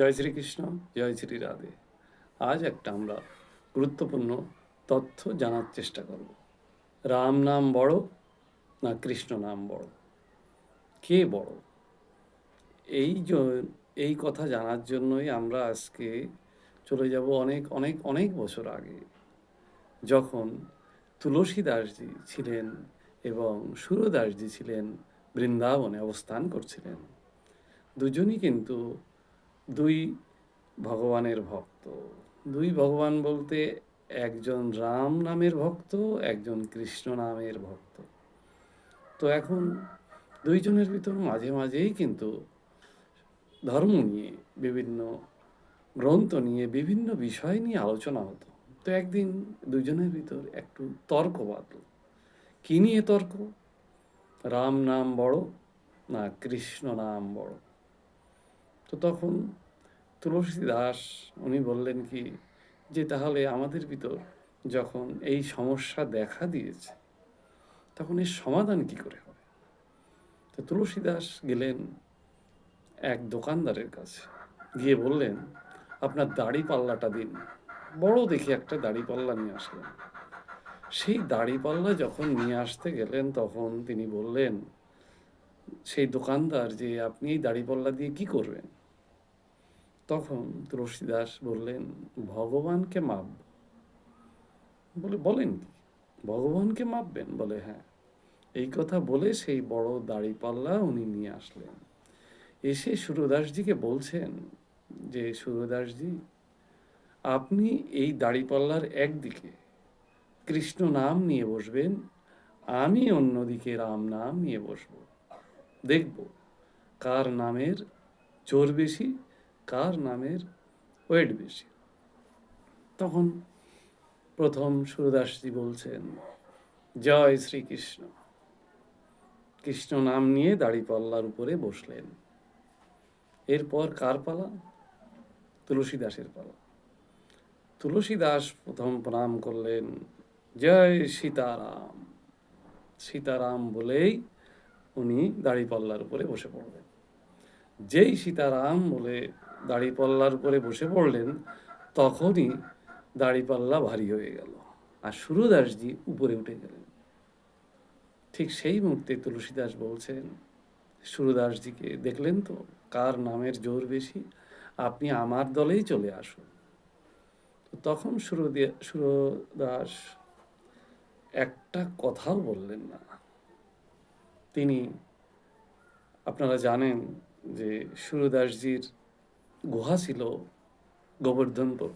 জয় শ্রীকৃষ্ণ, জয় শ্রী রাধে। আজ একটা আমরা গুরুত্বপূর্ণ তথ্য জানার চেষ্টা করব। রাম নাম বড় না কৃষ্ণ নাম বড়? কে বড়? এই এই কথা জানার জন্যই আমরা আজকে চলে যাব অনেক অনেক অনেক বছর আগে। যখন তুলসীদাসজি ছিলেন এবং সুরদাসজি ছিলেন, বৃন্দাবনে অবস্থান করছিলেন। দুজনই কিন্তু দুই ভগবানের ভক্ত। দুই ভগবান বলতে একজন রাম নামের ভক্ত, একজন কৃষ্ণ নামের ভক্ত। তো এখন দুইজনের ভিতর মাঝে মাঝেই কিন্তু ধর্ম নিয়ে বিভিন্ন গ্রন্থ নিয়ে বিভিন্ন বিষয় নিয়ে আলোচনা হতো। তো একদিন দুজনের ভিতর একটু তর্ক বাঁধল। কি নিয়ে তর্ক? রাম নাম বড় না কৃষ্ণ নাম বড়? তো তখন তুলসী দাস উনি বললেন কি, যে তাহলে আমাদের ভিতর যখন এই সমস্যা দেখা দিয়েছে, তখন এর সমাধান কি করে হবে? তো তুলসী দাস গেলেন এক দোকানদারের কাছে, গিয়ে বললেন, আপনার দাড়ি পাল্লাটা দিন। বড় দেখি একটা দাড়ি পাল্লা নিয়ে আসলেন। সেই দাড়ি পাল্লা যখন নিয়ে আসতে গেলেন, তখন তিনি বললেন, সেই দোকানদার যে আপনি এই দাড়ি পাল্লা দিয়ে কি করবেন? তখন তুলসী দাস বললেন, ভগবানকে মাপব বলে, বলেন কি? ভগবানকে মাপবেন? বলে হ্যাঁ। এই কথা বলে সেই বড় দাড়ি পাল্লা উনি নিয়ে আসলেন। এসে সুরদাসজিকে বলছেন যে, সুরদাসজি, আপনি এই দাড়িপাল্লার একদিকে কৃষ্ণ নাম নিয়ে বসবেন, আমি অন্যদিকে রাম নাম নিয়ে বসব। দেখব কার নামের চোর বেশি কার নামের ওয়েট বেশি? তখন প্রথম সুরদাসজি বলছেন, জয় শ্রীকৃষ্ণ। কৃষ্ণ নাম নিয়ে দাড়িপাল্লার উপরে বসলেন। এরপর কার পালা? তুলসী দাসের পালা। তুলসী দাস প্রথম প্রণাম করলেন, জয় সীতারাম। সীতারাম বলেই উনি দাড়িপাল্লার উপরে বসে পড়লেন। যেই সীতারাম বলে দাড়িপাল্লার উপরে বসে পড়লেন, তখনই দাড়িপাল্লা ভারী হয়ে গেল আর সুরদাসজি উপরে উঠে গেলেন। ঠিক সেই মুহূর্তে তুলসীদাস বলছেন, সুরদাসজিকে, দেখলেন তো কার নামের জোর বেশি? আপনি আমার দলেই চলে আসুন। তখন সুরদে- সুরদাস একটা কথাও বললেন না। তিনি, আপনারা জানেন যে সুরদাসজির গুহা ছিল গোবর্ধনপুর।